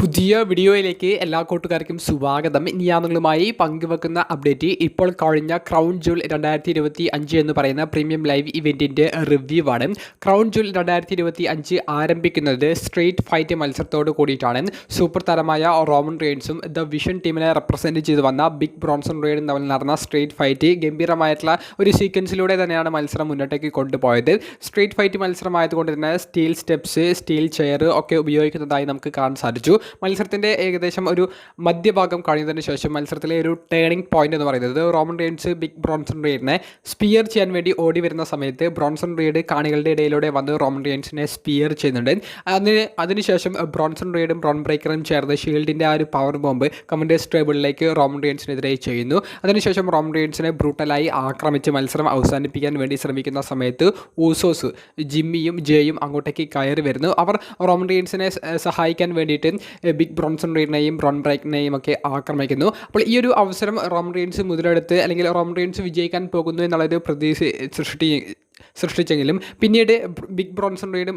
പുതിയ വീഡിയോയിലേക്ക് എല്ലാ കൂട്ടുകാർക്കും സ്വാഗതം. ഇനി ഞാൻ നിങ്ങളുമായി പങ്കുവെക്കുന്ന അപ്ഡേറ്റ് ഇപ്പോൾ കഴിഞ്ഞ ക്രൗൺ ജൂൾ രണ്ടായിരത്തി ഇരുപത്തി അഞ്ച് എന്ന് പറയുന്ന പ്രീമിയം ലൈവ് ഇവന്റിന്റെ റിവ്യൂ ആണ് ക്രൗൺ ജൂൾ രണ്ടായിരത്തി ഇരുപത്തി അഞ്ച് ആരംഭിക്കുന്നത് സ്ട്രീറ്റ് ഫൈറ്റ് മത്സരത്തോട് കൂടിയിട്ടാണ്. സൂപ്പർ താരമായ റോമൻ റെയിൻസും ദ വിഷൻ ടീമിനെ റെപ്രസെന്റ് ചെയ്ത് വന്ന ബിഗ് ബ്രോൺസൺ റെയ്ഡും തമ്മിൽ നടന്ന സ്ട്രീറ്റ് ഫൈറ്റ് ഗംഭീരമായിട്ടുള്ള ഒരു സീക്വൻസിലൂടെ തന്നെയാണ് മത്സരം മുന്നോട്ടേക്ക് കൊണ്ടുപോയത്. സ്ട്രീറ്റ് ഫൈറ്റ് മത്സരമായതുകൊണ്ട് തന്നെ സ്റ്റീൽ സ്റ്റെപ്സ് സ്റ്റീൽ ചെയർ ഒക്കെ ഉപയോഗിക്കുന്നതായി നമുക്ക് കാണാൻ സാധിച്ചു. മത്സരത്തിന്റെ ഏകദേശം ഒരു മധ്യഭാഗം കഴിഞ്ഞതിന് ശേഷം മത്സരത്തിലെ ഒരു ടേണിംഗ് പോയിന്റ് എന്ന് പറയുന്നത് റോമൻ റെയിൻസ് ബിഗ് ബ്രോൺസൺ റീഡിനെ സ്പിയർ ചെയ്യാൻ വേണ്ടി ഓടി വരുന്ന സമയത്ത് ബ്രോൺസൺ റീഡ് കാണികളുടെ ഇടയിലൂടെ വന്ന് റോമൻ റെയിൻസിനെ സ്പിയർ ചെയ്യുന്നുണ്ട്. അതിന് അതിനുശേഷം ബ്രോൺസൺ റീഡും ബ്രോൺ ബ്രേക്കറും ചേർന്ന് ഷീൽഡിന്റെ ആ ഒരു പവർ ബോംബ് കമൻഡേഴ്സ് ടേബിളിലേക്ക് റോമൻ റെയിൻസിനെതിരെ ചെയ്യുന്നു. അതിനുശേഷം റോമൻ റെയിൻസിനെ ബ്രൂട്ടലായി ആക്രമിച്ച് മത്സരം അവസാനിപ്പിക്കാൻ വേണ്ടി ശ്രമിക്കുന്ന സമയത്ത് ഊസോസ് ജിമ്മിയും ജെയും അങ്ങോട്ടേക്ക് കയറി വരുന്നു. അവർ റോമൻ റെയിൻസിനെ സഹായിക്കാൻ വേണ്ടിയിട്ട് ബിഗ് ബ്രോൺസൺ റീഡിനെയും ബ്രോൺ ബ്രേക്കിനെയും ഒക്കെ ആക്രമിക്കുന്നു. അപ്പോൾ ഈ ഒരു അവസരം റോം റീൻസ് മുതലെടുത്ത് അല്ലെങ്കിൽ റോം റീൻസ് വിജയിക്കാൻ പോകുന്നു എന്നുള്ളൊരു പ്രതീക്ഷ സൃഷ്ടി സൃഷ്ടിച്ചെങ്കിലും പിന്നീട് ബിഗ് ബ്രോൺസൺ റീഡും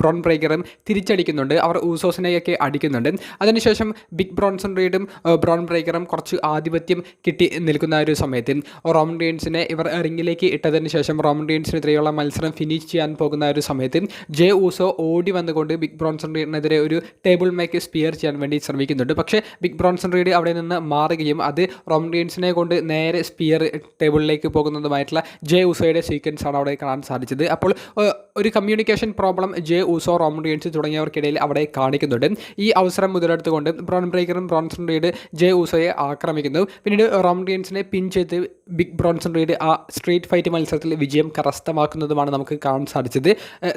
ബ്രോൺ ബ്രേക്കറും തിരിച്ചടിക്കുന്നുണ്ട്. അവർ ഊസോസിനെയൊക്കെ അടിക്കുന്നുണ്ട്. അതിനുശേഷം ബിഗ് ബ്രോൺസൺ റീഡും ബ്രോൺ ബ്രേക്കറും കുറച്ച് ആധിപത്യം കിട്ടി നിൽക്കുന്ന ഒരു സമയത്ത് റോമൻ റീൻസിനെ ഇവർ റിങ്ങിലേക്ക് ഇട്ടതിന് ശേഷം റോമൻ റീൻസിനെതിരെയുള്ള മത്സരം ഫിനിഷ് ചെയ്യാൻ പോകുന്ന ഒരു സമയത്ത് ജെ ഊസോ ഓടി വന്നുകൊണ്ട് ബിഗ് ബ്രോൺസൺ റീഡിനെതിരെ ഒരു ടേബിൾ മേക്ക് സ്പിയർ ചെയ്യാൻ വേണ്ടി ശ്രമിക്കുന്നുണ്ട്. പക്ഷേ ബിഗ് ബ്രോൺസൺ റീഡ് അവിടെ നിന്ന് മാറുകയും അത് റോമൻ റീൻസിനെ കൊണ്ട് നേരെ സ്പിയർ ടേബിളിലേക്ക് പോകുന്നതുമായിട്ടുള്ള ജെ ഊസോയുടെ സീക്വൻസ് ആണ് അവിടെ കാണാൻ സാധിച്ചത്. അപ്പോൾ ഒരു communication problem J Uso Roman Reigns തുടങ്ങിയവർക്കിടയിൽ അവിടെ കാണിക്കുന്നുണ്ട്. ഈ അവസരം മുതലെടുത്തുകൊണ്ട് ബ്രോൺ ബ്രേക്കറും ബ്രോൺസൺ റീഡ് ജെ ഊസോയെ ആക്രമിക്കുന്നു. പിന്നീട് റോമൻ റീൻസിനെ പിൻ ചെയ്ത് ബിഗ് ബ്രോൺസൺ റീഡ് ആ സ്ട്രീറ്റ് ഫൈറ്റ് മത്സരത്തിൽ വിജയം കരസ്ഥമാക്കുന്നതുമാണ് നമുക്ക് കാണാൻ സാധിച്ചത്.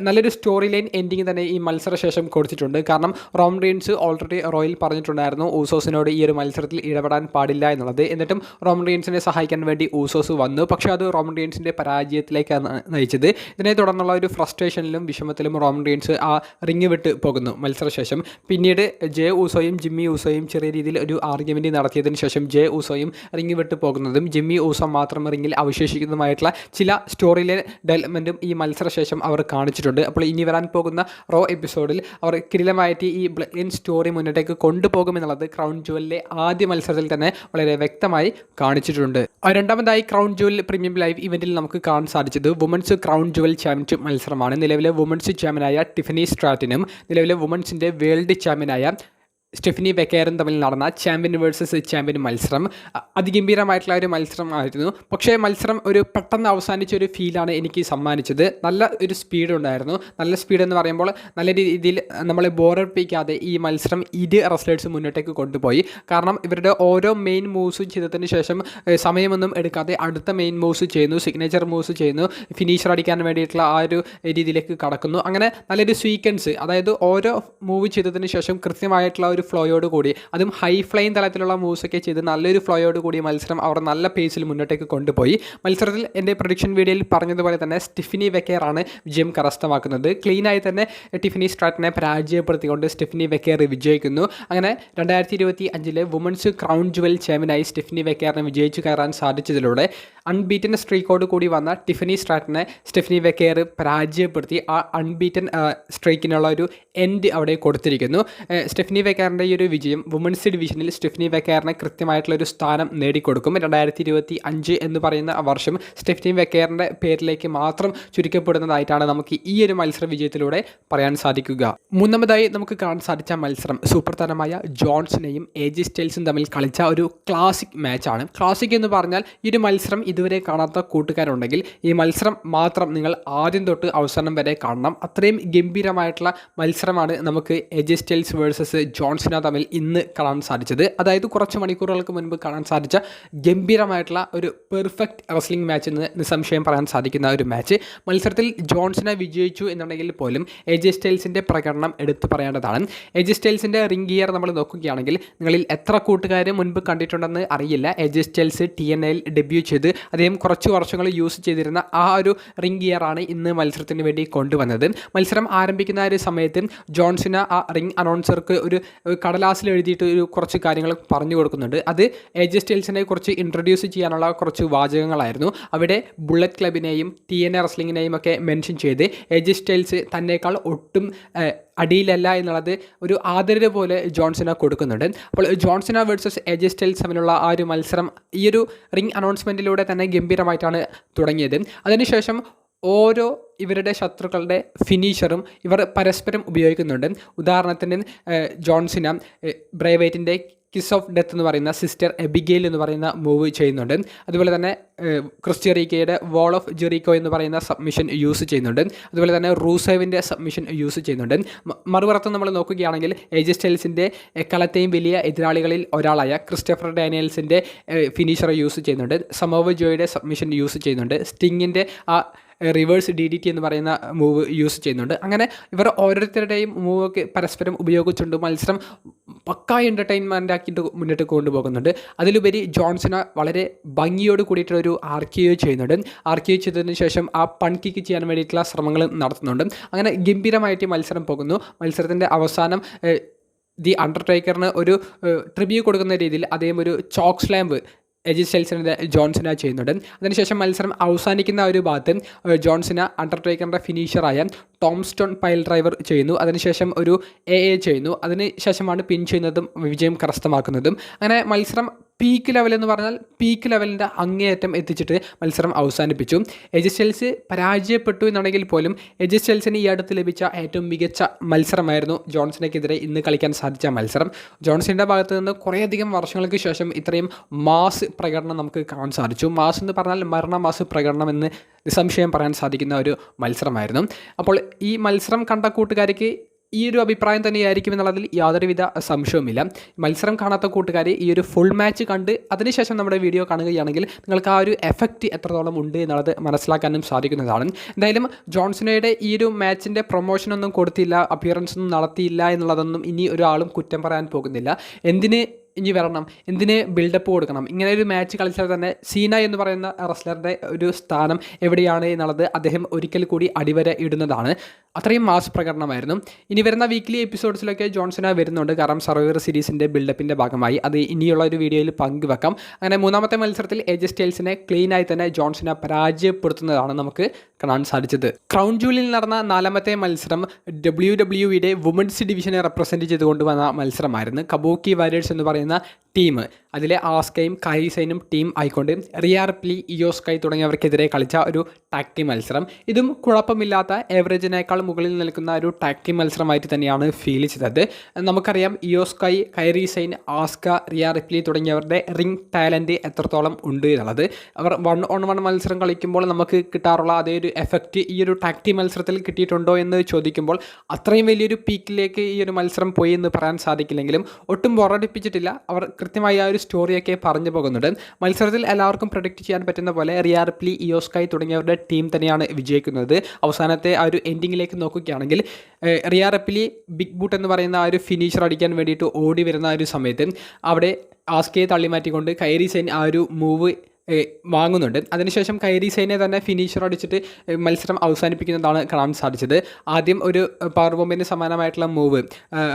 നല്ലൊരു സ്റ്റോറി ലൈൻ എൻഡിങ് തന്നെ ഈ മത്സരശേഷം കൊടുത്തിട്ടുണ്ട്. കാരണം റോമൻ റീൻസ് ഓൾറെഡി റോയിൽ പറഞ്ഞിട്ടുണ്ടായിരുന്നു ഊസോസിനോട് ഈ ഒരു മത്സരത്തിൽ ഇടപെടാൻ പാടില്ല എന്നുള്ളത്. എന്നിട്ടും റോമൻ റീൻസിനെ സഹായിക്കാൻ വേണ്ടി ഊസോസ് വന്നു. പക്ഷേ അത് റോമൻ റീൻസിന്റെ പരാജയത്തിലേക്കാണ് നയിച്ചത്. ഇതിനെ തുടർന്നുള്ള ഒരു ഫ്രസ്ട്രേഷനിലും വിഷമത്തിലും റീൻസ് ആ റിങ് വിട്ട് പോകുന്നു മത്സരശേഷം. പിന്നീട് ജെ ഊസോയും ജിമ്മി ഊസോയും ചെറിയ രീതിയിൽ ഒരു ആർഗ്യുമെന്റ് നടത്തിയതിന് ശേഷം ജെ ഊസോയും റിങ് വിട്ട് പോകുന്നതും ജിമ്മി ഊസോ മാത്രം റിങ്ങിൽ അവശേഷിക്കുന്നതുമായിട്ടുള്ള ചില സ്റ്റോറിയിലെ ഡെവലപ്മെന്റും ഈ മത്സരശേഷം അവർ കാണിച്ചിട്ടുണ്ട്. അപ്പോൾ ഇനി വരാൻ പോകുന്ന റോ എപ്പിസോഡിൽ അവർ കിരിലമായിട്ട് ഈ ബ്ലഡ് സ്റ്റോറി മുന്നോട്ടേക്ക് കൊണ്ടുപോകുമെന്നുള്ളത് ക്രൗൺ ജുവലിലെ ആദ്യ മത്സരത്തിൽ തന്നെ വളരെ വ്യക്തമായി കാണിച്ചിട്ടുണ്ട്. രണ്ടാമതായി ക്രൗൺ ജുവൽ പ്രീമിയം ലൈവ് ഇവന്റിൽ നമുക്ക് കാണാൻ സാധിച്ചത് വുമൻസ് ക്രൗൺ ജുവൽ ചാമ്പ്യൻഷിപ്പ് മത്സരമാണ് നിലവിലെ വുമൻസ് ചാമ്പ്യനായ ടിഫനി സ്ട്രാറ്റിനും നിലവിലെ വുമൻസിന്റെ വേൾഡ് ചാമ്പ്യനായ സ്റ്റെഫിനി ബെക്കേറും തമ്മിൽ നടന്ന ചാമ്പ്യൻ വേഴ്സസ് ചാമ്പ്യൻ മത്സരം. അതിഗംഭീരമായിട്ടുള്ള ഒരു മത്സരമായിരുന്നു. പക്ഷേ മത്സരം ഒരു പെട്ടെന്ന് അവസാനിച്ച ഒരു ഫീലാണ് എനിക്ക് സമ്മാനിച്ചത്. നല്ല ഒരു സ്പീഡ് ഉണ്ടായിരുന്നു. നല്ല സ്പീഡ് എന്ന് പറയുമ്പോൾ നല്ല രീതിയിൽ നമ്മളെ ബോറടിപ്പിക്കാതെ ഈ മത്സരം ഇരു റെസ്ലേഴ്സ് മുന്നോട്ടേക്ക് കൊണ്ടുപോയി. കാരണം ഇവരുടെ ഓരോ മെയിൻ മൂവ്സും ചെയ്തതിന് ശേഷം സമയമൊന്നും എടുക്കാതെ അടുത്ത മെയിൻ മൂവ്സ് ചെയ്യുന്നു. സിഗ്നേച്ചർ മൂവ്സ് ചെയ്യുന്നു. ഫിനിഷർ അടിക്കാൻ വേണ്ടിയിട്ടുള്ള ആ ഒരു രീതിയിലേക്ക് കടക്കുന്നു. അങ്ങനെ നല്ലൊരു സ്വീക്വൻസ് അതായത് ഓരോ മൂവ് ചെയ്തതിന് ശേഷം കൃത്യമായിട്ടുള്ള ഒരു ഫ്ലോയോട് കൂടി അതും ഹൈ ഫ്ലൈൻ തലത്തിലുള്ള മൂവ്സൊക്കെ ചെയ്ത് നല്ലൊരു ഫ്ലോയോട് കൂടി മത്സരം അവർ നല്ല പേസിൽ മുന്നോട്ടേക്ക് കൊണ്ടുപോയി. മത്സരത്തിൽ എന്റെ പ്രൊഡിക്ഷൻ വീഡിയോയിൽ പറഞ്ഞതുപോലെ തന്നെ സ്റ്റെഫിനി വെക്കേറാണ് വിജയം കരസ്ഥമാക്കുന്നത്. ക്ലീനായി തന്നെ ടിഫിനി സ്ട്രാറ്റിനെ പരാജയപ്പെടുത്തിക്കൊണ്ട് സ്റ്റിഫിനി വെക്കേർ വിജയിക്കുന്നു. അങ്ങനെ രണ്ടായിരത്തി ഇരുപത്തി അഞ്ചിലെ വുമൻസ് ക്രൗൺ ജുവൽ ചാമ്പ്യനായി സ്റ്റിഫിനി വെക്കേറിനെ വിജയിച്ചു കയറാൻ സാധിച്ചതിലൂടെ അൺബീറ്റൻ സ്ട്രീക്കോട് കൂടി വന്ന ടിഫനി സ്ട്രാറ്റിനെ സ്റ്റെഫനി വെക്കേർ പരാജയപ്പെടുത്തി. ആ അൺബീറ്റൻ സ്ട്രീക്കിനുള്ള ഒരു എൻഡ് അവിടെ കൊടുത്തിരിക്കുന്നു. സ്റ്റെഫനി സ്റ്റെഫിനി വെക്കാറിന്റെ ഈ ഒരു വിജയം വുമൻസ് ഡിവിഷനിൽ സ്റ്റെഫനി വെക്കാറിനെ കൃത്യമായിട്ടുള്ള ഒരു സ്ഥാനം നേടിക്കൊടുക്കും. രണ്ടായിരത്തി ഇരുപത്തി അഞ്ച് എന്ന് പറയുന്ന വർഷം സ്റ്റെഫനി വെക്കേറിന്റെ പേരിലേക്ക് മാത്രം ചുരുക്കപ്പെടുന്നതായിട്ടാണ് നമുക്ക് ഈ ഒരു മത്സര വിജയത്തിലൂടെ പറയാൻ സാധിക്കുക. മൂന്നാമതായി നമുക്ക് കാണാൻ സാധിച്ച മത്സരം സൂപ്പർ താരമായ ജോൺസനെയും എ ജി സ്റ്റൈൽസും തമ്മിൽ കളിച്ച ഒരു ക്ലാസിക് മാച്ചാണ് ക്ലാസിക് എന്ന് പറഞ്ഞാൽ ഈ ഒരു മത്സരം ഇതുവരെ കാണാത്ത കൂട്ടുകാരുണ്ടെങ്കിൽ ഈ മത്സരം മാത്രം നിങ്ങൾ ആദ്യം തൊട്ട് അവസാനം വരെ കാണണം. അത്രയും ഗംഭീരമായിട്ടുള്ള മത്സരമാണ് നമുക്ക് A J Styles versus John Cena തമ്മിൽ ഇന്ന് കാണാൻ സാധിച്ചത്. അതായത് കുറച്ച് മണിക്കൂറുകൾക്ക് മുൻപ് കാണാൻ സാധിച്ച ഗംഭീരമായിട്ടുള്ള ഒരു പെർഫെക്റ്റ് റെസ്ലിംഗ് മാച്ച് എന്ന് നിസ്സംശയം പറയാൻ സാധിക്കുന്ന ഒരു മാച്ച് മത്സരത്തിൽ ജോൺസിനെ വിജയിച്ചു എന്നുണ്ടെങ്കിൽ പോലും എ ജെ സ്റ്റൈൽസിന്റെ പ്രകടനം എടുത്തു പറയേണ്ടതാണ്. എ ജെ സ്റ്റൈൽസിന്റെ റിംഗ് ഗിയർ നമ്മൾ നോക്കുകയാണെങ്കിൽ നിങ്ങളിൽ എത്ര കൂട്ടുകാർ മുൻപ് കണ്ടിട്ടുണ്ടെന്ന് അറിയില്ല. A J Styles T N L debut ചെയ്ത് അദ്ദേഹം കുറച്ച് വർഷങ്ങൾ യൂസ് ചെയ്തിരുന്ന ആ ഒരു റിംഗ് ഗിയറാണ് ഇന്ന് മത്സരത്തിന് വേണ്ടി കൊണ്ടുവന്നത്. മത്സരം ആരംഭിക്കുന്ന ഒരു സമയത്ത് ജോൺസിന് ആ റിംഗ് അനൗൺസർക്ക് ഒരു കടലാസിൽ എഴുതിയിട്ട് ഒരു കുറച്ച് കാര്യങ്ങൾ പറഞ്ഞു കൊടുക്കുന്നുണ്ട്. അത് എജസ്റ്റേൽസിനെ കുറിച്ച് ഇൻട്രൊഡ്യൂസ് ചെയ്യാനുള്ള കുറച്ച് വാചകങ്ങളായിരുന്നു. അവിടെ ബുള്ളറ്റ് ക്ലബിനെയും ടി എൻ എ റെസ്ലിങ്ങിനെയും ഒക്കെ മെൻഷൻ ചെയ്ത് എജസ്റ്റേൽസ് തന്നെക്കാൾ ഒട്ടും അടിയിലല്ല എന്നുള്ളത് ഒരു ആദരവ് പോലെ ജോൺസന കൊടുക്കുന്നുണ്ട്. അപ്പോൾ ജോൺസന വേഴ്സസ് എജെ സ്റ്റൈൽസ് തമ്മിലുള്ള ആ ഒരു മത്സരം ഈ ഒരു റിംഗ് അനൗൺസ്മെന്റിലൂടെ തന്നെ ഗംഭീരമായിട്ടാണ് തുടങ്ങിയത്. അതിനുശേഷം ഓരോ ഇവരുടെ ശത്രുക്കളുടെ ഫിനിഷറും ഇവർ പരസ്പരം ഉപയോഗിക്കുന്നുണ്ട്. ഉദാഹരണത്തിന് ജോൺസിന ബ്രേവൈറ്റിന്റെ കിസ് ഓഫ് ഡെത്ത് എന്ന് പറയുന്ന സിസ്റ്റർ എബിഗെയിൽ എന്ന് പറയുന്ന മൂവ് ചെയ്യുന്നുണ്ട്. അതുപോലെ തന്നെ ഏഹ്, ക്രിസ്ത്യറിക്കയുടെ വാൾ ഓഫ് ജെറിക്കോ എന്ന് പറയുന്ന സബ്മിഷൻ യൂസ് ചെയ്യുന്നുണ്ട്. അതുപോലെ തന്നെ റൂസേവിന്റെ സബ്മിഷൻ യൂസ് ചെയ്യുന്നുണ്ട്. മറുപുറത്ത് നമ്മൾ നോക്കുകയാണെങ്കിൽ ഏജ് സ്റ്റൈൽസിന്റെ എക്കാലത്തെയും വലിയ എതിരാളികളിൽ ഒരാളായ ക്രിസ്റ്റഫർ ഡാനിയൽസിന്റെ ഫിനിഷർ യൂസ് ചെയ്യുന്നുണ്ട്. സമോവ ജോയുടെ സബ്മിഷൻ യൂസ് ചെയ്യുന്നുണ്ട്. സ്റ്റിങ്ങിന്റെ ആ റിവേഴ്സ് ഡി ഡി ടി എന്ന് പറയുന്ന മൂവ് യൂസ് ചെയ്യുന്നുണ്ട്. അങ്ങനെ ഇവർ ഓരോരുത്തരുടെയും മൂവൊക്കെ പരസ്പരം ഉപയോഗിച്ചുകൊണ്ട് മത്സരം പക്കാ എന്റർടൈൻമെന്റ് ആക്കിയിട്ട് മുന്നോട്ട് കൊണ്ടുപോകുന്നുണ്ട്. അതിലുപരി ജോൺസൺ വളരെ ഭംഗിയോട് കൂടിയിട്ടുള്ള ഒരു ആർക്കിയോ ചെയ്യുന്നുണ്ട്. ആർക്കിയോ ചെയ്തതിന് ശേഷം ആ പൺകിക്ക് ചെയ്യാൻ വേണ്ടിയിട്ടുള്ള ശ്രമങ്ങൾ നടത്തുന്നുണ്ട്. അങ്ങനെ ഗംഭീരമായിട്ട് മത്സരം പോകുന്നു. മത്സരത്തിന്റെ അവസാനം ദി അണ്ടർടേക്കറിന് ഒരു ട്രിബ്യൂ കൊടുക്കുന്ന രീതിയിൽ അദ്ദേഹം ഒരു ചോക്ക് സ്ലാമ്പ് എജി സ്റ്റൈൽസിന്റെ ജോൺസന ചെയ്യുന്നുണ്ട്. അതിനുശേഷം മത്സരം അവസാനിക്കുന്ന ഒരു ഭാഗത്ത് ജോൺസന അണ്ടർടേക്കറിന്റെ ഫിനിഷറായ ടോംസ്റ്റോൺ പൈൽ ഡ്രൈവർ ചെയ്യുന്നു. അതിനുശേഷം ഒരു എ എ ചെയ്യുന്നു. അതിനുശേഷമാണ് പിൻ ചെയ്യുന്നതും വിജയം കരസ്ഥമാക്കുന്നതും. അങ്ങനെ മത്സരം പീക്ക് ലെവൽ എന്ന് പറഞ്ഞാൽ പീക്ക് ലെവലിന്റെ അങ്ങേയറ്റം എത്തിച്ചിട്ട് മത്സരം അവസാനിപ്പിച്ചു. എജി സ്റ്റൈൽസ് പരാജയപ്പെട്ടു എന്നുണ്ടെങ്കിൽ പോലും എജി സ്റ്റൈൽസിന് ഈ അടുത്ത് ലഭിച്ച ഏറ്റവും മികച്ച മത്സരമായിരുന്നു ജോൺസണെക്കെതിരെ ഇന്ന് കളിക്കാൻ സാധിച്ച മത്സരം. ജോൺസണിന്റെ ഭാഗത്ത് നിന്ന് കുറേയധികം വർഷങ്ങൾക്ക് ശേഷം ഇത്രയും മാസ് പ്രകടനം നമുക്ക് കാണാൻ സാധിച്ചു. മാസ് എന്ന് പറഞ്ഞാൽ മരണ മാസ് പ്രകടനം എന്ന് നിസ്സംശയം പറയാൻ സാധിക്കുന്ന ഒരു മത്സരമായിരുന്നു. അപ്പോൾ ഈ മത്സരം കണ്ട കൂട്ടുകാർക്ക് ഈ ഒരു അഭിപ്രായം തന്നെയായിരിക്കും എന്നുള്ളതിൽ യാതൊരുവിധ സംശയവുമില്ല. മത്സരം കാണാത്ത കൂട്ടുകാർ ഈ ഒരു ഫുൾ മാച്ച് കണ്ട് അതിനുശേഷം നമ്മുടെ വീഡിയോ കാണുകയാണെങ്കിൽ നിങ്ങൾക്ക് ആ ഒരു എഫക്റ്റ് എത്രത്തോളം ഉണ്ട് എന്നുള്ളത് മനസ്സിലാക്കാനും സാധിക്കുന്നതാണ്. എന്തായാലും ജോൺസണയുടെ ഈ ഒരു മാച്ചിന്റെ പ്രൊമോഷനൊന്നും കൊടുത്തില്ല അപ്പിയറൻസ് ഒന്നും നടത്തിയില്ല എന്നുള്ളതൊന്നും ഇനി ഒരാളും കുറ്റം പറയാൻ പോകുന്നില്ല. എന്തിന് ഇനി വരണം. എന്തിന് ബിൽഡപ്പ് കൊടുക്കണം? ഇങ്ങനെ ഒരു മാച്ച് കളിച്ചാൽ തന്നെ സീന എന്ന് പറയുന്ന റെസ്ലറുടെ ഒരു സ്ഥാനം എവിടെയാണ് എന്നുള്ളത് അദ്ദേഹം ഒരിക്കൽ കൂടി അടിവര ഇടുന്നതാണ്. അത്രയും മാസ് പ്രകടനമായിരുന്നു. ഇനി വരുന്ന വീക്ക്ലി എപ്പിസോഡ്സിലൊക്കെ ജോൺസന വരുന്നുണ്ട്. കാരണം സർവൈവർ സീരീസിന്റെ ബിൽഡപ്പിന്റെ ഭാഗമായി അത് ഇനിയുള്ള ഒരു വീഡിയോയിൽ പങ്കുവെക്കാം. അങ്ങനെ മൂന്നാമത്തെ മത്സരത്തിൽ എജ് സ്റ്റൈൽസിനെ ക്ലീനായി തന്നെ ജോൺസന പരാജയപ്പെടുത്തുന്നതാണ് നമുക്ക് കാണാൻ സാധിച്ചത്. ക്രൗൺ ജൂലിൽ നടന്ന നാലാമത്തെ മത്സരം ഡബ്ല്യു ഡബ്ല്യു ഇയുടെ വുമൻസ് ഡിവിഷനെ റെപ്രസെന്റ് ചെയ്തുകൊണ്ട് വന്ന മത്സരമായിരുന്നു. കബോക്കി വാരിയേഴ്സ് എന്ന് പറയുന്ന ടീം. അതിലെ ആസ്കയും കൈസൈനും ടീം ആയിക്കൊണ്ട് റിയാർപ്ലി ഇയോസ്കൈ തുടങ്ങിയവർക്കെതിരെ കളിച്ച ഒരു ടാക്ടി മത്സരം. ഇതും കുഴപ്പമില്ലാത്ത ഏവറേജിനേക്കാൾ മുകളിൽ നിൽക്കുന്ന ഒരു ടാക്ടി മത്സരമായിട്ട് തന്നെയാണ് ഫീൽ ചെയ്തത്. നമുക്കറിയാം ഇയോസ്കൈ കൈറീസൈൻ ആസ്ക റിയാർപ്ലി തുടങ്ങിയവരുടെ റിംഗ് ടാലന്റ് എത്രത്തോളം ഉണ്ട് എന്നുള്ളത്. അവർ വൺ ഓൺ വൺ മത്സരം കളിക്കുമ്പോൾ നമുക്ക് കിട്ടാറുള്ള അതേ ഒരു എഫക്റ്റ് ഈ ഒരു ടാക്ടി മത്സരത്തിൽ കിട്ടിയിട്ടുണ്ടോ എന്ന് ചോദിക്കുമ്പോൾ അത്രയും വലിയൊരു പീക്കിലേക്ക് ഈ ഒരു മത്സരം പോയി എന്ന് പറയാൻ സാധിക്കില്ലെങ്കിലും ഒട്ടും ബോറടിപ്പിച്ചിട്ടില്ല. അവർ കൃത്യമായി ആ ഒരു സ്റ്റോറിയൊക്കെ പറഞ്ഞു പോകുന്നുണ്ട്. മത്സരത്തിൽ എല്ലാവർക്കും പ്രൊഡിക്റ്റ് ചെയ്യാൻ പറ്റുന്ന പോലെ റിയാർപ്ലി ഇയോസ്കൈ തുടങ്ങിയവരുടെ ടീം തന്നെയാണ് വിജയിക്കുന്നത്. അവസാനത്തെ ആ ഒരു എൻഡിങ്ങിലേക്ക് നോക്കുകയാണെങ്കിൽ റിയാർപ്ലി ബിഗ് ബൂട്ട് എന്ന് പറയുന്ന ആ ഒരു ഫിനിഷർ അടിക്കാൻ വേണ്ടിയിട്ട് ഓടി വരുന്ന ആ ഒരു സമയത്ത് അവിടെ ആസ്കയെ തള്ളിമാറ്റിക്കൊണ്ട് കൈറി സെൻ ആ ഒരു മൂവ് വാങ്ങുന്നുണ്ട്. അതിനുശേഷം കൈരി സൈനെ തന്നെ ഫിനിഷർ അടിച്ചിട്ട് മത്സരം അവസാനിപ്പിക്കുന്നതാണ് കാണാൻ സാധിച്ചത്. ആദ്യം ഒരു പവർ ബോംബിന് സമാനമായിട്ടുള്ള മൂവ്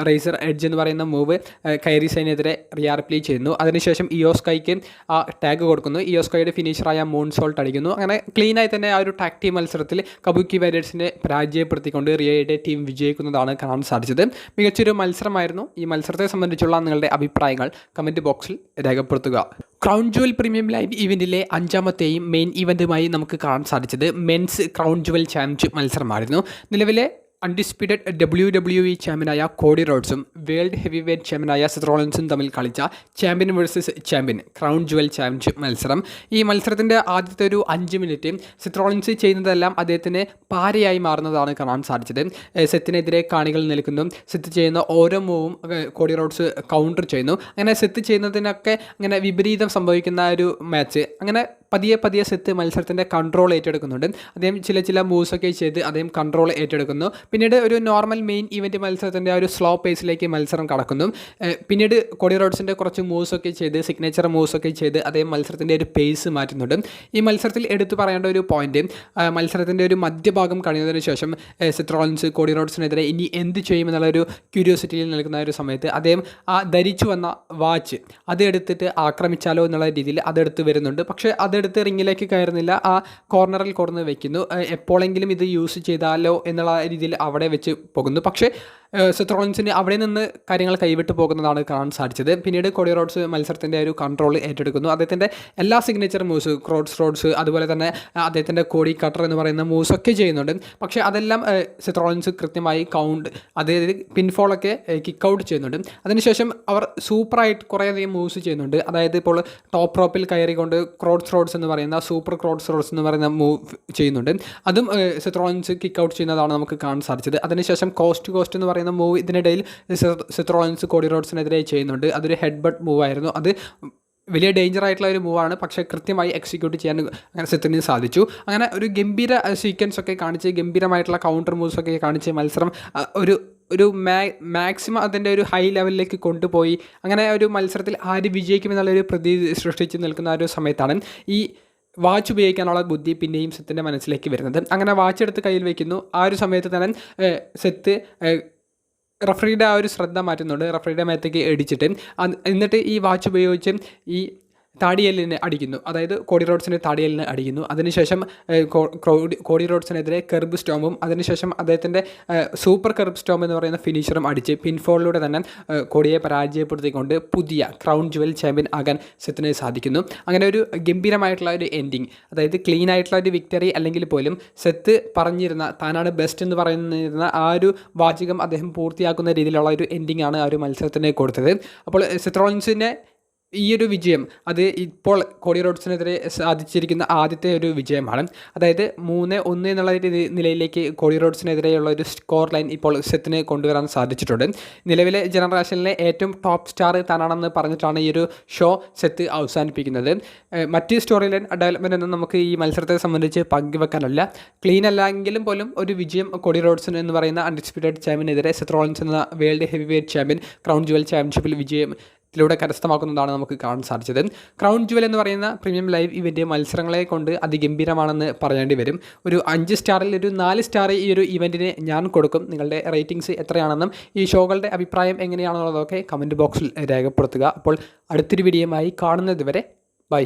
റേസർ എഡ്ജ് എന്ന് പറയുന്ന മൂവ് കൈരി സൈനെതിരെ റിയാർപ്ലേ ചെയ്യുന്നു. അതിനുശേഷം ഇയോസ്കൈക്ക് ആ ടാഗ് കൊടുക്കുന്നു. ഇയോസ്കൈയുടെ ഫിനിഷറായ മൂൺ സോൾട്ട് അടിക്കുന്നു. അങ്ങനെ ക്ലീനായി തന്നെ ആ ഒരു ടാക് ടീം മത്സരത്തിൽ കബുക്കി വാരിയേഴ്സിനെ പരാജയപ്പെടുത്തിക്കൊണ്ട് റിയയുടെ ടീം വിജയിക്കുന്നതാണ് കാണാൻ സാധിച്ചത്. മികച്ചൊരു മത്സരമായിരുന്നു. ഈ മത്സരത്തെ സംബന്ധിച്ചുള്ള നിങ്ങളുടെ അഭിപ്രായങ്ങൾ കമന്റ് ബോക്സിൽ രേഖപ്പെടുത്തുക. ക്രൗൺ ജുവൽ പ്രീമിയം ലൈവ് ഇവന്റിലെ അഞ്ചാമത്തെയും മെയിൻ ഇവന്റുമായി നമുക്ക് കാണാൻ സാധിച്ചത് മെൻസ് ക്രൗൺ ജുവൽ ചാമ്പ്യൻഷിപ്പ് മത്സരമായിരുന്നു. നിലവിലെ അൺഡിസ്പ്യൂട്ടഡ് ഡബ്ല്യു ഡബ്ല്യു ഇ ചാമ്പ്യനായ കോഡി റോഡ്സും വേൾഡ് ഹെവി വെയ്റ്റ് ചാമ്പ്യനായ സെത്രോളൻസും തമ്മിൽ കളിച്ച champion versus champion crown jewel championship മത്സരം. ഈ മത്സരത്തിന്റെ ആദ്യത്തെ ഒരു അഞ്ച് മിനിറ്റ് സെത്രോളൻസ് ചെയ്യുന്നതെല്ലാം അദ്ദേഹത്തിന് പാരയായി മാറുന്നതാണ് കാണാൻ സാധിച്ചത്. സെത്തിനെതിരെ കാണികൾ നിൽക്കുന്നു. സെത്ത് ചെയ്യുന്ന ഓരോ മൂവും കോഡി റോഡ്സ് കൗണ്ടർ ചെയ്യുന്നു. അങ്ങനെ സെത്ത് ചെയ്യുന്നതിനൊക്കെ അങ്ങനെ വിപരീതം സംഭവിക്കുന്ന ഒരു മാച്ച് അങ്ങനെ പതിയെ പതിയെ സെത്ത് മത്സരത്തിന്റെ കൺട്രോൾ ഏറ്റെടുക്കുന്നുണ്ട്. അദ്ദേഹം ചില ചില മൂവ്സൊക്കെ ചെയ്ത് അദ്ദേഹം കൺട്രോൾ ഏറ്റെടുക്കുന്നു. പിന്നീട് ഒരു നോർമൽ മെയിൻ ഇവന്റ് മത്സരത്തിന്റെ ഒരു സ്ലോ പേസിലേക്ക് മത്സരം കടക്കുന്നു. പിന്നീട് കൊടി റോഡ്സിന്റെ കുറച്ച് മൂവ്സൊക്കെ ചെയ്ത് സിഗ്നേച്ചർ മൂവ്സൊക്കെ ചെയ്ത് അദ്ദേഹം മത്സരത്തിന്റെ ഒരു പേസ് മാറ്റുന്നുണ്ട്. ഈ മത്സരത്തിൽ എടുത്തു പറയേണ്ട ഒരു പോയിന്റ് മത്സരത്തിന്റെ ഒരു മധ്യഭാഗം കഴിഞ്ഞതിന് ശേഷം സിത്രോളൻസ് കോടി റോഡ്സിനെതിരെ ഇനി എന്ത് ചെയ്യുമെന്നുള്ള ഒരു ക്യൂരിയോസിറ്റിയിൽ നിൽക്കുന്ന ഒരു സമയത്ത് അദ്ദേഹം ആ ധരിച്ചു വന്ന വാച്ച് അത് എടുത്തിട്ട് ആക്രമിച്ചാലോ എന്നുള്ള രീതിയിൽ അതെടുത്ത് വരുന്നുണ്ട്. പക്ഷേ അതെടുത്ത് റിങ്ങിലേക്ക് കയറുന്നില്ല. ആ കോർണറിൽ കൊടുന്ന് വെക്കുന്നു. എപ്പോഴെങ്കിലും ഇത് യൂസ് ചെയ്താലോ എന്നുള്ള രീതിയിൽ അവിടെ വെച്ച് പോകുന്നു. പക്ഷേ സെത്രോൺസിന് അവിടെ നിന്ന് കാര്യങ്ങൾ കൈവിട്ട് പോകുന്നതാണ് കാണാൻ സാധിച്ചത്. പിന്നീട് കൊടി റോഡ്സ് മത്സരത്തിന്റെ ഒരു കൺട്രോൾ ഏറ്റെടുക്കുന്നു. അദ്ദേഹത്തിന്റെ എല്ലാ സിഗ്നേച്ചർ മൂവ്സ് ക്രോഡ്സ് റോഡ്സ് അതുപോലെ തന്നെ അദ്ദേഹത്തിന്റെ കോടി കട്ടർ എന്ന് പറയുന്ന മൂവ്സ് ഒക്കെ ചെയ്യുന്നുണ്ട്. പക്ഷേ അതെല്ലാം സെത്രോളിൻസ് കൃത്യമായി കൗണ്ട് അതായത് പിൻഫോളൊക്കെ കിക്ക് ഔട്ട് ചെയ്യുന്നുണ്ട്. അതിനുശേഷം അവർ സൂപ്പറായിട്ട് കുറേയധികം മൂവ്സ് ചെയ്യുന്നുണ്ട്. അതായത് ഇപ്പോൾ ടോപ്പ് റോപ്പിൽ കയറിക്കൊണ്ട് ക്രോഡ്സ് റോഡ്സ് എന്ന് പറയുന്ന സൂപ്പർ ക്രോഡ്സ് റോഡ്സ് എന്ന് പറയുന്ന മൂവ് ചെയ്യുന്നുണ്ട്. അതും സെത്രോളിൻസ് കിക്ക് ഔട്ട് ചെയ്യുന്നതാണ് നമുക്ക് കാണാൻ സാധിച്ചത്. അതിനുശേഷം കോസ്റ്റ് കോസ്റ്റ് എന്ന് പറയുന്ന മൂവ് ഇതിനിടയിൽ സിത്രോളൻസ് കോടി റോഡ്സിനെതിരെ ചെയ്യുന്നുണ്ട്. അതൊരു ഹെഡ് ബട്ട് മൂവായിരുന്നു. അത് വലിയ ഡേഞ്ചർ ആയിട്ടുള്ള ഒരു മൂവാണ്. പക്ഷേ കൃത്യമായി എക്സിക്യൂട്ട് ചെയ്യാൻ അങ്ങനെ സെത്തിന് സാധിച്ചു. അങ്ങനെ ഒരു ഗംഭീര സീക്വൻസ് ഒക്കെ കാണിച്ച് ഗംഭീരമായിട്ടുള്ള കൗണ്ടർ മൂവ്സ് ഒക്കെ കാണിച്ച് മത്സരം ഒരു ഒരു മാ മാക്സിമം അതിന്റെ ഒരു ഹൈ ലെവലിലേക്ക് കൊണ്ടുപോയി. അങ്ങനെ ഒരു മത്സരത്തിൽ ആര് വിജയിക്കുമെന്നുള്ളൊരു പ്രതി സൃഷ്ടിച്ച് നിൽക്കുന്ന ഒരു സമയത്താണ് ഈ വാച്ച് ഉപയോഗിക്കാനുള്ള ബുദ്ധി പിന്നെയും സെത്തിന്റെ മനസ്സിലേക്ക് വരുന്നത്. അങ്ങനെ വാച്ച് എടുത്ത് കയ്യിൽ വയ്ക്കുന്നു ആ ഒരു സമയത്ത് തന്നെ സെത്ത് റഫറിയുടെ ആ ഒരു ശ്രദ്ധ മാറ്റുന്നുണ്ട്. റഫറിയുടെ മേത്തേക്ക് അടിച്ചിട്ട് എന്നിട്ട് ഈ വാച്ച് ഉപയോഗിച്ച് ഈ താടിയലിനെ അടിക്കുന്നു. അതായത് കോടി റോഡ്സിനെ താടിയലിനെ അടിക്കുന്നു. അതിനുശേഷം കോടി റോഡ്സിനെതിരെ കെർബ് സ്റ്റോമും അതിനുശേഷം അദ്ദേഹത്തിന്റെ സൂപ്പർ കെർബ് സ്റ്റോം എന്ന് പറയുന്ന ഫിനിഷറും അടിച്ച് പിൻഫോളിലൂടെ തന്നെ കോടിയെ പരാജയപ്പെടുത്തിക്കൊണ്ട് പുതിയ ക്രൗൺ ജുവൽ ചാമ്പ്യൻ ആകാൻ സെത്തിന് സാധിക്കുന്നു. അങ്ങനെ ഒരു ഗംഭീരമായിട്ടുള്ള ഒരു എൻഡിങ് അതായത് ക്ലീൻ ആയിട്ടുള്ള ഒരു വിക്ടറി അല്ലെങ്കിൽ പോലും സെത്ത് പറഞ്ഞിരുന്ന താനാണ് ബെസ്റ്റ് എന്ന് പറയുന്നിരുന്ന ആ ഒരു വാചകം അദ്ദേഹം പൂർത്തിയാക്കുന്ന രീതിയിലുള്ള ഒരു എൻഡിങ് ആണ് ആ ഒരു മത്സരത്തിന് കൊടുത്തത്. അപ്പോൾ സെത്രോൺസിനെ ഈ ഒരു വിജയം അത് ഇപ്പോൾ കോടി റോഡ്സിനെതിരെ സാധിച്ചിരിക്കുന്ന ആദ്യത്തെ ഒരു വിജയമാണ്. അതായത് മൂന്ന് ഒന്ന് എന്നുള്ള നിലയിലേക്ക് കോടി റോഡ്സിനെതിരെയുള്ള ഒരു സ്കോർ ലൈൻ ഇപ്പോൾ സെത്തിന് കൊണ്ടുവരാൻ സാധിച്ചിട്ടുണ്ട്. നിലവിലെ ജനറേഷനിലെ ഏറ്റവും ടോപ്പ് സ്റ്റാർ താനാണെന്ന് പറഞ്ഞിട്ടാണ് ഈ ഒരു ഷോ സെത്ത് അവസാനിപ്പിക്കുന്നത്. മറ്റ് സ്റ്റോറി ലൈൻ ഡെവലപ്മെന്റ് ഒന്നും നമുക്ക് ഈ മത്സരത്തെ സംബന്ധിച്ച് പങ്കുവെക്കാനല്ല. ക്ലീൻ അല്ലെങ്കിലും പോലും ഒരു വിജയം കോടി റോഡ്സിന് എന്ന് പറയുന്ന അൺഡിസ്പ്യൂട്ടഡ് ചാമ്പ്യനെതിരെ സെത്രോളൻസ് എന്ന world heavyweight champion crown jewel ചാമ്പ്യൻഷിപ്പിൽ വിജയം ത്തിലൂടെ കരസ്ഥമാക്കുന്നതാണ് നമുക്ക് കാണാൻ സാധിച്ചത്. ക്രൗൺ ജുവൽ എന്ന് പറയുന്ന പ്രീമിയം ലൈവ് ഇവന്റ് മത്സരങ്ങളെ കൊണ്ട് അതിഗംഭീരമാണെന്ന് പറയേണ്ടി വരും. ഒരു അഞ്ച് സ്റ്റാറിൽ ഒരു നാല് സ്റ്റാർ ഈ ഒരു ഇവന്റിന് ഞാൻ കൊടുക്കും. നിങ്ങളുടെ റേറ്റിംഗ്സ് എത്രയാണെന്നും ഈ ഷോകളുടെ അഭിപ്രായം എങ്ങനെയാണെന്നുള്ളതൊക്കെ കമന്റ് ബോക്സിൽ രേഖപ്പെടുത്തുക. അപ്പോൾ അടുത്തൊരു വീഡിയോയുമായി കാണുന്നത് വരെ ബൈ